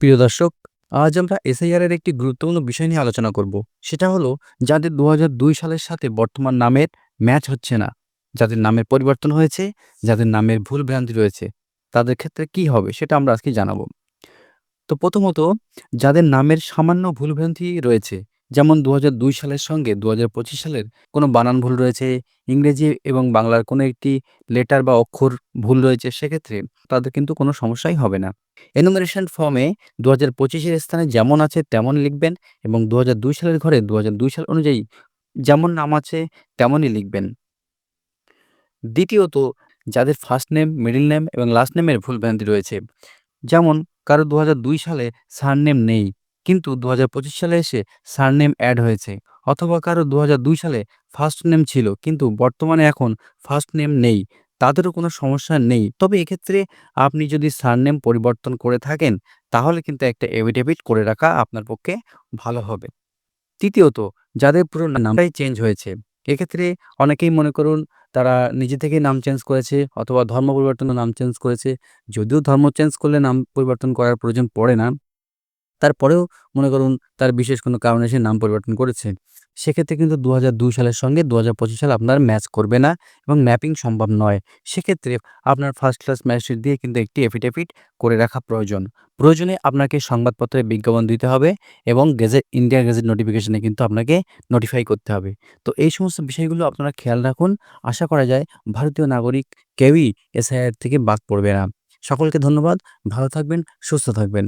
প্রিয় দর্শক, আজ আমরা এসআইআরের একটি গুরুত্বপূর্ণ বিষয় নিয়ে আলোচনা করব। সেটা হলো, যাদের দু হাজার দুই সালের সাথে বর্তমান নামের ম্যাচ হচ্ছে না, যাদের নামের পরিবর্তন হয়েছে, যাদের নামের ভুল ভ্রান্তি রয়েছে, তাদের ক্ষেত্রে কি হবে সেটা আমরা আজকে জানাব। তো প্রথমত, যাদের নামের সামান্য ভুলভ্রান্তি রয়েছে যেমন দু হাজার দুই সালের সঙ্গে দু হাজার পঁচিশ সালের কোনো বানান ভুল রয়েছে, ইংরেজি এবং বাংলার কোনো একটি লেটার বা অক্ষর ভুল রয়েছে, সেক্ষেত্রে তাদের কিন্তু কোনো সমস্যাই হবে না। এনুমারেশন ফর্মে দু হাজার পঁচিশের স্থানে যেমন আছে তেমন লিখবেন এবং দু হাজার দুই সালের ঘরে দু হাজার দুই সাল অনুযায়ী যেমন নাম আছে তেমনই লিখবেন। দ্বিতীয়ত, যাদের ফার্স্ট নেম মিডিল নেম এবং লাস্ট নেমের ভুল ভ্রান্তি রয়েছে, যেমন কারও দু হাজার দুই সালে সারনেম নেই কিন্তু দু হাজার পঁচিশ সালে এসে সারনেম অ্যাড হয়েছে। অথবা কারও দু হাজার দুই সালে ফার্স্ট নেম ছিল, কিন্তু বর্তমানে এখন ফার্স্ট নেম নেই। তাদেরও কোনো সমস্যা নেই। তবে এক্ষেত্রে আপনি যদি সারনেম পরিবর্তন করে থাকেন, তাহলে কিন্তু একটা এভিডেভিট করে রাখা আপনার পক্ষে ভালো হবে। তৃতীয়ত, যাদের পুরো নামটাই চেঞ্জ হয়েছে, এক্ষেত্রে অনেকেই মনে করুন তারা নিজে থেকেই নাম চেঞ্জ করেছে অথবা ধর্ম পরিবর্তনে নাম চেঞ্জ করেছে। যদিও ধর্ম চেঞ্জ করলে নাম পরিবর্তন করার প্রয়োজন পড়ে না তারপরেও মনে করুন তার বিশেষ কোনো কারণে সে নাম পরিবর্তন করেছে। সেক্ষেত্রে কিন্তু দু দুই সালের সঙ্গে দু পঁচিশ সাল আপনার ম্যাচ করবে না এবং ম্যাপিং সম্ভব নয়। সেক্ষেত্রে আপনার ফার্স্ট ক্লাস ম্যাচশিট দিয়ে কিন্তু একটি এফিডেভিট করে রাখা প্রয়োজন। প্রয়োজনে আপনাকে সংবাদপত্রে বিজ্ঞাপন দিতে হবে এবং গেজেট ইন্ডিয়া গেজেট নোটিফিকেশনে কিন্তু আপনাকে নোটিফাই করতে হবে। তো এই সমস্ত বিষয়গুলো আপনারা খেয়াল রাখুন। আশা করা যায় ভারতীয় নাগরিক কেউই এসআইআর থেকে বাদ পড়বে না। সকলকে ধন্যবাদ। ভালো থাকবেন, সুস্থ থাকবেন।